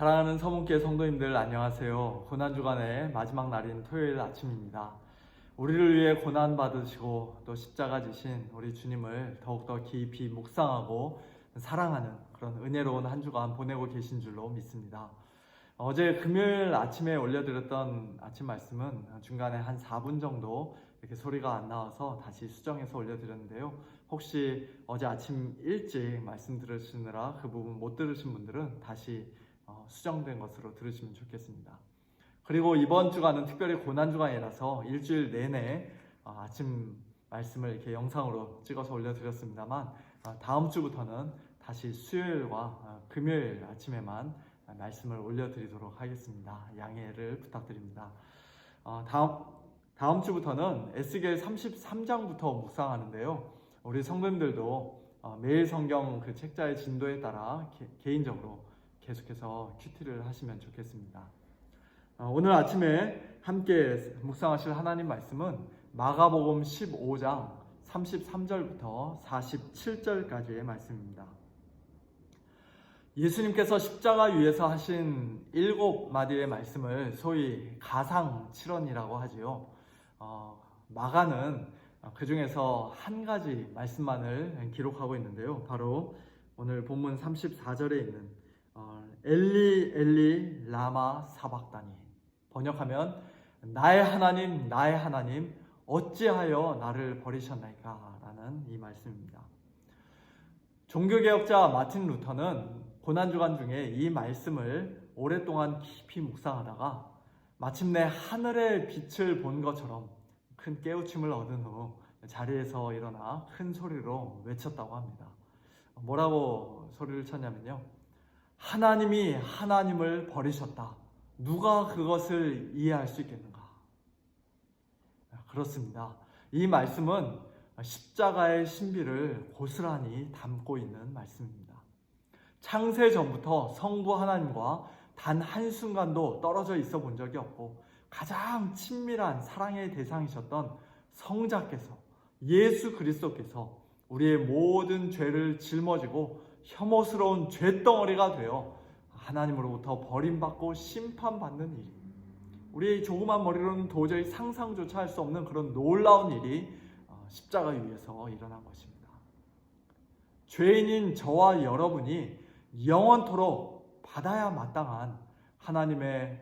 사랑하는 서문교회 성도님들 안녕하세요. 고난주간의 마지막 날인 토요일 아침입니다. 우리를 위해 고난 받으시고 또 십자가 지신 우리 주님을 더욱더 깊이 묵상하고 사랑하는 그런 은혜로운 한 주간 보내고 계신 줄로 믿습니다. 어제 금요일 아침에 올려드렸던 아침 말씀은 중간에 한 4분 정도 이렇게 소리가 안 나와서 다시 수정해서 올려드렸는데요. 혹시 어제 아침 일찍 말씀 들으시느라 그 부분 못 들으신 분들은 다시 어, 수정된 것으로 들으시면 좋겠습니다. 그리고 이번 주간은 특별히 고난 주간이라서 일주일 내내 어, 아침 말씀을 이렇게 영상으로 찍어서 올려드렸습니다만 어, 다음 주부터는 다시 수요일과 어, 금요일 아침에만 말씀을 올려드리도록 하겠습니다. 양해를 부탁드립니다. 어, 다음 다음 주부터는 에스겔 33장부터 묵상하는데요. 우리 성도님들도 어, 매일 성경 그 책자의 진도에 따라 개, 개인적으로 계속해서 큐티를 하시면 좋겠습니다. 어, 오늘 아침에 함께 묵상하실 하나님 말씀은 마가복음 15장 33절부터 47절까지의 말씀입니다. 예수님께서 십자가 위에서 하신 일곱 마디의 말씀을 소위 가상 칠언이라고 하지요. 어, 마가는 그 중에서 한 가지 말씀만을 기록하고 있는데요. 바로 오늘 본문 34절에 있는 어, 엘리 엘리 라마 사박다니 번역하면 나의 하나님 나의 하나님 어찌하여 나를 버리셨나이까 라는 이 말씀입니다. 종교개혁자 마틴 루터는 고난주간 중에 이 말씀을 오랫동안 깊이 묵상하다가 마침내 하늘의 빛을 본 것처럼 큰 깨우침을 얻은 후 자리에서 일어나 큰 소리로 외쳤다고 합니다. 뭐라고 소리를 쳤냐면요. 하나님이 하나님을 버리셨다. 누가 그것을 이해할 수 있겠는가? 그렇습니다. 이 말씀은 십자가의 신비를 고스란히 담고 있는 말씀입니다. 창세 전부터 성부 하나님과 단 한순간도 떨어져 있어 본 적이 없고 가장 친밀한 사랑의 대상이셨던 성자께서 예수 그리스도께서 우리의 모든 죄를 짊어지고 혐오스러운 죄덩어리가 되어 하나님으로부터 버림받고 심판받는 일이 우리의 조그만 머리로는 도저히 상상조차 할 수 없는 그런 놀라운 일이 십자가 위에서 일어난 것입니다. 죄인인 저와 여러분이 영원토록 받아야 마땅한 하나님의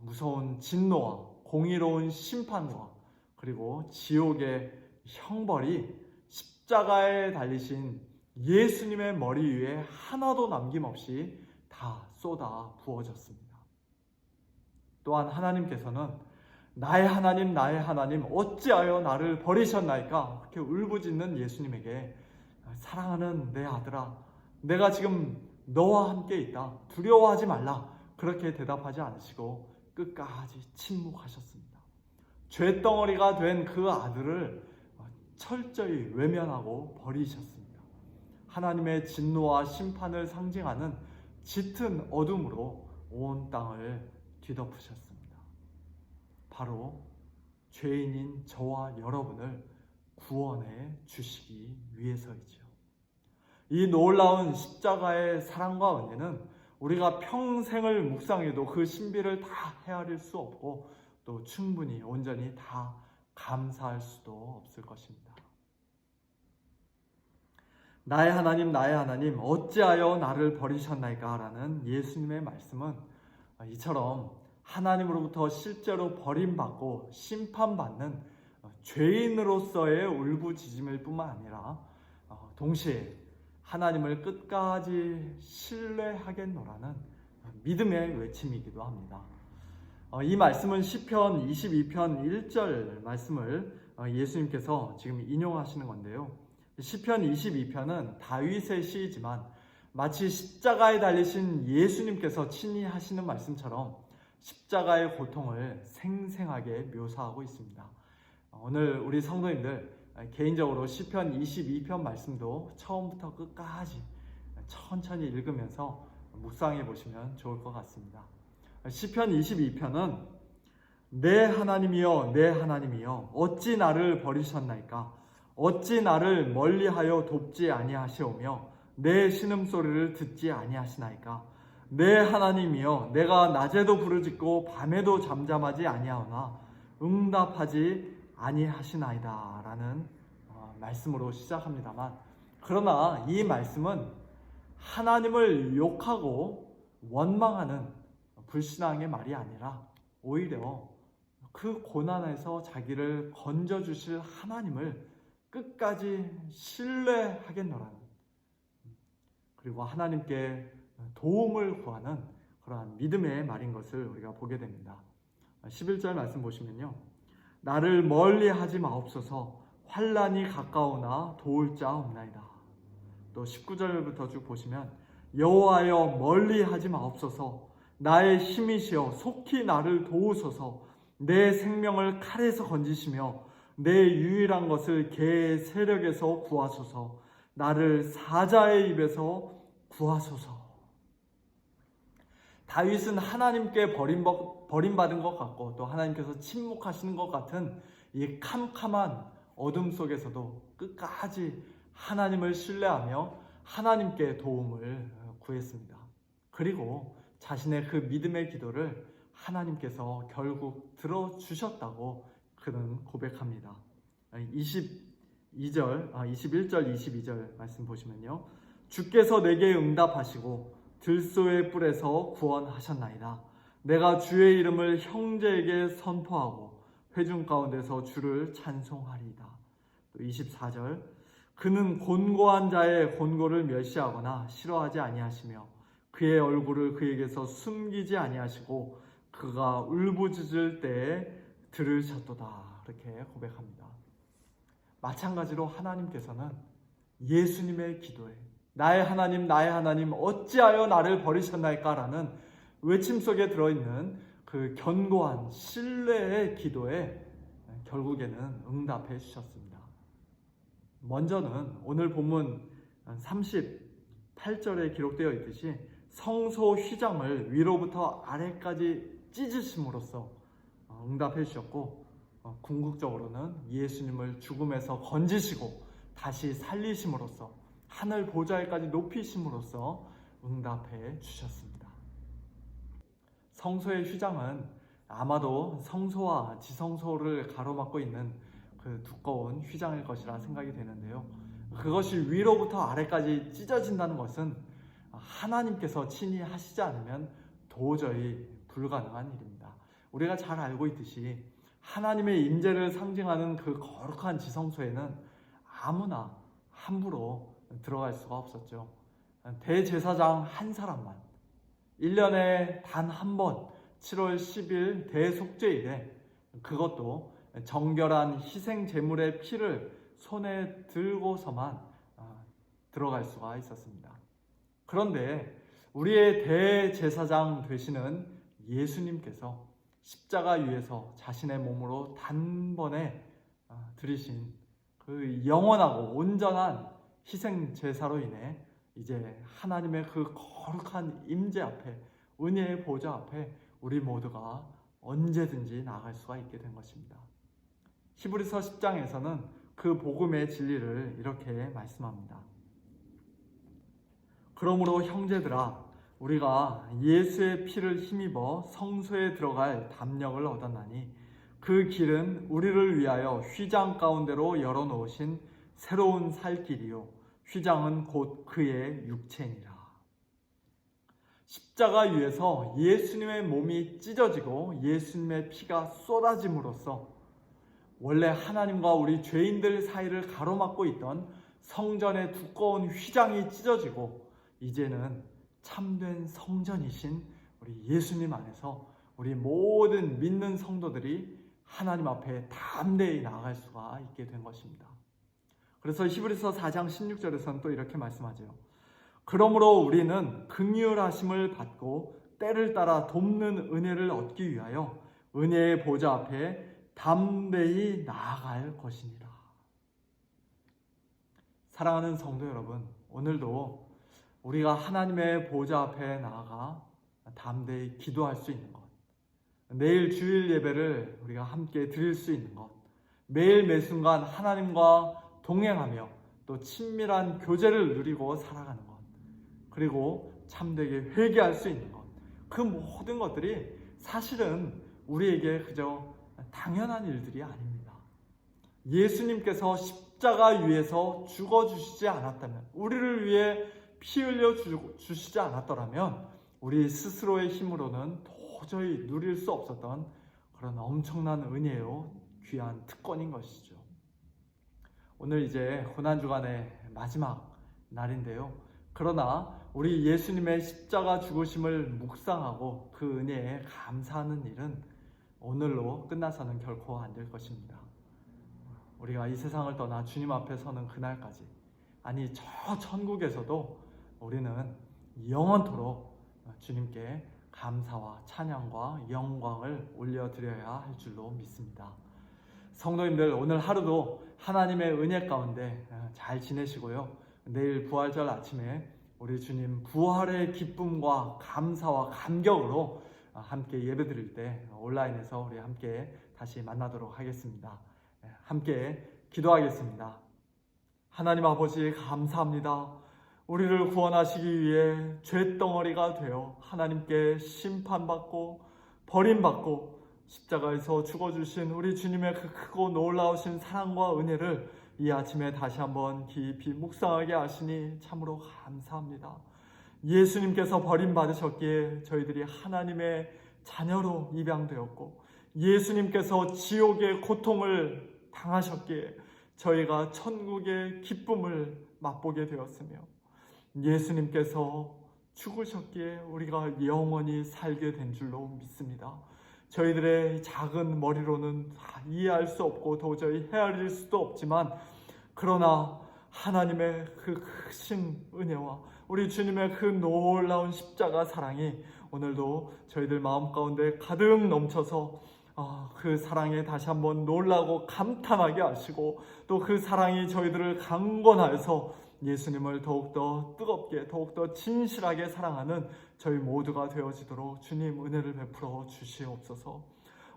무서운 진노와 공의로운 심판과 그리고 지옥의 형벌이 십자가에 달리신 예수님의 머리 위에 하나도 남김없이 다 쏟아 부어졌습니다. 또한 하나님께서는 나의 하나님, 나의 하나님, 어찌하여 나를 버리셨나이까? 그렇게 울부짖는 예수님에게 사랑하는 내 아들아, 내가 지금 너와 함께 있다. 두려워하지 말라. 그렇게 대답하지 않으시고 끝까지 침묵하셨습니다. 죄덩어리가 된 그 아들을 철저히 외면하고 버리셨습니다. 하나님의 진노와 심판을 상징하는 짙은 어둠으로 온 땅을 뒤덮으셨습니다. 바로 죄인인 저와 여러분을 구원해 주시기 위해서이지요. 이 놀라운 십자가의 사랑과 은혜는 우리가 평생을 묵상해도 그 신비를 다 헤아릴 수 없고 또 충분히 온전히 다 감사할 수도 없을 것입니다. 나의 하나님, 나의 하나님, 어찌하여 나를 버리셨나이까? 라는 예수님의 말씀은 이처럼 하나님으로부터 실제로 버림받고 심판받는 죄인으로서의 울부짖음일 뿐만 아니라 동시에 하나님을 끝까지 신뢰하겠노라는 믿음의 외침이기도 합니다. 이 말씀은 시편 22편 1절 말씀을 예수님께서 지금 인용하시는 건데요. 시편 22편은 다윗의 시이지만 마치 십자가에 달리신 예수님께서 친히 하시는 말씀처럼 십자가의 고통을 생생하게 묘사하고 있습니다. 오늘 우리 성도님들 개인적으로 시편 22편 말씀도 처음부터 끝까지 천천히 읽으면서 묵상해 보시면 좋을 것 같습니다. 시편 22편은 내 하나님이여 내 하나님이여 어찌 나를 버리셨나이까 어찌 나를 멀리하여 돕지 아니하시오며 내 신음소리를 듣지 아니하시나이까? 내 하나님이여 내가 낮에도 부르짖고 밤에도 잠잠하지 아니하오나 응답하지 아니하시나이다라는 어, 말씀으로 시작합니다만 그러나 이 말씀은 하나님을 욕하고 원망하는 불신앙의 말이 아니라 오히려 그 고난에서 자기를 건져 주실 하나님을 끝까지 신뢰하겠노라는 그리고 하나님께 도움을 구하는 그러한 믿음의 말인 것을 우리가 보게 됩니다. 11절 말씀 보시면요. 나를 멀리 하지 마옵소서 환란이 가까우나 도울 자 없나이다. 또 19절부터 쭉 보시면 여호와여 멀리 하지 마옵소서 나의 힘이시여 속히 나를 도우소서 내 생명을 칼에서 건지시며 내 유일한 것을 개의 세력에서 구하소서 나를 사자의 입에서 구하소서 다윗은 하나님께 버림, 버림받은 것 같고 또 하나님께서 침묵하시는 것 같은 이 캄캄한 어둠 속에서도 끝까지 하나님을 신뢰하며 하나님께 도움을 구했습니다. 그리고 자신의 그 믿음의 기도를 하나님께서 결국 들어주셨다고 그는 고백합니다. 22절, 아, 21절, 22절 말씀 보시면요. 주께서 내게 응답하시고 들소의 뿔에서 구원하셨나이다. 내가 주의 이름을 형제에게 선포하고 회중 가운데서 주를 찬송하리이다. 또 24절 그는 곤고한 자의 곤고를 멸시하거나 싫어하지 아니하시며 그의 얼굴을 그에게서 숨기지 아니하시고 그가 울부짖을 때에 들으셨도다. 이렇게 고백합니다. 마찬가지로 하나님께서는 예수님의 기도에 나의 하나님, 나의 하나님, 어찌하여 나를 버리셨나이까라는 외침 속에 들어있는 그 견고한 신뢰의 기도에 결국에는 응답해 주셨습니다. 먼저는 오늘 본문 38절에 기록되어 있듯이 성소 휘장을 위로부터 아래까지 찢으심으로써 응답해 주셨고 어, 궁극적으로는 예수님을 죽음에서 건지시고 다시 살리심으로써 하늘 보좌에까지 높이심으로써 응답해 주셨습니다. 성소의 휘장은 아마도 성소와 지성소를 가로막고 있는 그 두꺼운 휘장일 것이라 생각이 되는데요. 그것이 위로부터 아래까지 찢어진다는 것은 하나님께서 친히 하시지 않으면 도저히 불가능한 일입니다. 우리가 잘 알고 있듯이 하나님의 임재를 상징하는 그 거룩한 지성소에는 아무나 함부로 들어갈 수가 없었죠. 대제사장 한 사람만 1년에 단 한 번 7월 10일 대속죄일에 그것도 정결한 희생 제물의 피를 손에 들고서만 아, 들어갈 수가 있었습니다. 그런데 우리의 대제사장 되시는 예수님께서 십자가 위에서 자신의 몸으로 단번에 아, 들이신 그 영원하고 온전한 희생 제사로 인해 이제 하나님의 그 거룩한 임재 앞에 은혜의 보좌 앞에 우리 모두가 언제든지 나갈 수가 있게 된 것입니다. 히브리서 10장에서는 그 복음의 진리를 이렇게 말씀합니다. 그러므로 형제들아 우리가 예수의 피를 힘입어 성소에 들어갈 담력을 얻었나니 그 길은 우리를 위하여 휘장 가운데로 열어 놓으신 새로운 살 길이요 휘장은 곧 그의 육체니라. 십자가 위에서 예수님의 몸이 찢어지고 예수님의 피가 쏟아짐으로써 원래 하나님과 우리 죄인들 사이를 가로막고 있던 성전의 두꺼운 휘장이 찢어지고 이제는 참된 성전이신 우리 예수님 안에서 우리 모든 믿는 성도들이 하나님 앞에 담대히 나아갈 수가 있게 된 것입니다. 그래서 히브리서 4장 16절에서는 또 이렇게 말씀하죠. 그러므로 우리는 긍휼하심을 받고 때를 따라 돕는 은혜를 얻기 위하여 은혜의 보좌 앞에 담대히 나아갈 것이니라. 사랑하는 성도 여러분, 오늘도 우리가 하나님의 보좌 앞에 나아가 담대히 기도할 수 있는 것, 내일 주일 예배를 우리가 함께 드릴 수 있는 것, 매일 매 순간 하나님과 동행하며 또 친밀한 교제를 누리고 살아가는 것, 그리고 참되게 회개할 수 있는 것. 그 모든 것들이 사실은 우리에게 그저 당연한 일들이 아닙니다. 예수님께서 십자가 위에서 죽어주시지 않았다면, 우리를 위해 피 흘려 주- 주시지 않았더라면, 우리 스스로의 힘으로는 도저히 누릴 수 없었던 그런 엄청난 은혜요, 귀한 특권인 것이죠. 오늘 이제 고난 주간의 마지막 날인데요. 그러나 우리 예수님의 십자가 죽으심을 묵상하고 그 은혜에 감사하는 일은 오늘로 끝나서는 결코 안 될 것입니다. 우리가 이 세상을 떠나 주님 앞에 서는 그날까지, 아니, 저 천국에서도 우리는 영원토록 주님께 감사와 찬양과 영광을 올려드려야 할 줄로 믿습니다. 성도님들, 오늘 하루도 하나님의 은혜 가운데 어, 잘 지내시고요. 내일 부활절 아침에 우리 주님 부활의 기쁨과 감사와 감격으로 어, 함께 예배 드릴 때 온라인에서 우리 함께 다시 만나도록 하겠습니다. 예, 함께 기도하겠습니다. 하나님 아버지 감사합니다. 우리를 구원하시기 위해 죄덩어리가 되어 하나님께 심판받고 버림받고 십자가에서 죽어주신 우리 주님의 그 크고 놀라우신 사랑과 은혜를 이 아침에 다시 한번 깊이 묵상하게 하시니 참으로 감사합니다. 예수님께서 버림받으셨기에 저희들이 하나님의 자녀로 입양되었고 예수님께서 지옥의 고통을 당하셨기에 저희가 천국의 기쁨을 맛보게 되었으며 예수님께서 죽으셨기에 우리가 영원히 살게 된 줄로 믿습니다. 저희들의 작은 머리로는 다 이해할 수 없고 도저히 헤아릴 수도 없지만 그러나 하나님의 그 크신 은혜와 우리 주님의 그 놀라운 십자가 사랑이 오늘도 저희들 마음 가운데 가득 넘쳐서 아, 그 사랑에 다시 한번 놀라고 감탄하게 하시고 또 그 사랑이 저희들을 강권하여서 예수님을 더욱더 뜨겁게 더욱더 진실하게 사랑하는 저희 모두가 되어지도록 주님 은혜를 베풀어 주시옵소서.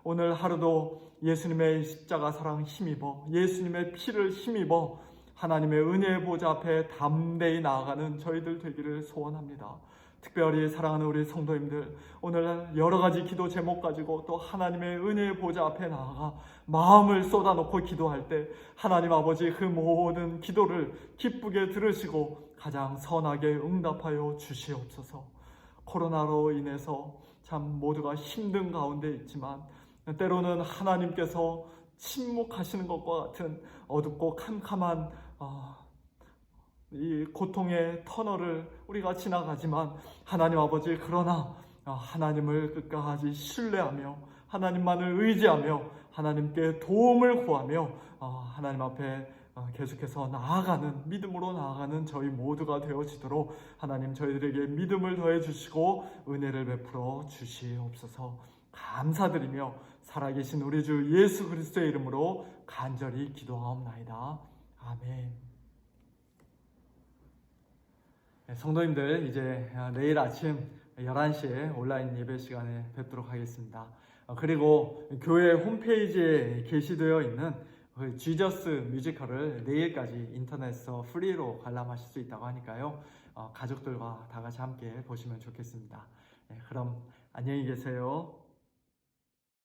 오늘 하루도 예수님의 십자가 사랑 힘입어 예수님의 피를 힘입어 하나님의 은혜의 보좌 앞에 담대히 나아가는 저희들 되기를 소원합니다. 특별히 사랑하는 우리 성도님들 오늘 여러 가지 기도 제목 가지고 또 하나님의 은혜의 보좌 앞에 나아가 마음을 쏟아놓고 기도할 때 하나님 아버지 그 모든 기도를 기쁘게 들으시고 가장 선하게 응답하여 주시옵소서. 코로나로 인해서 참 모두가 힘든 가운데 있지만 때로는 하나님께서 침묵하시는 것과 같은 어둡고 캄캄한 어, 이 고통의 터널을 우리가 지나가지만 하나님 아버지 그러나 어, 하나님을 끝까지 신뢰하며 하나님만을 의지하며 하나님께 도움을 구하며 어, 하나님 앞에 어, 계속해서 나아가는 믿음으로 나아가는 저희 모두가 되어지도록 하나님 저희들에게 믿음을 더해 주시고 은혜를 베풀어 주시옵소서 감사드리며 살아계신 우리 주 예수 그리스도의 이름으로 간절히 기도하옵나이다 아멘. 네, 성도님들 이제 어, 내일 아침 11시에 온라인 예배 시간에 뵙도록 하겠습니다. 어, 그리고 교회 홈페이지에 게시되어 있는 그 지저스 뮤지컬을 내일까지 인터넷에서 프리로 관람하실 수 있다고 하니까요. 어, 가족들과 다 같이 함께 보시면 좋겠습니다. 네, 그럼 안녕히 계세요.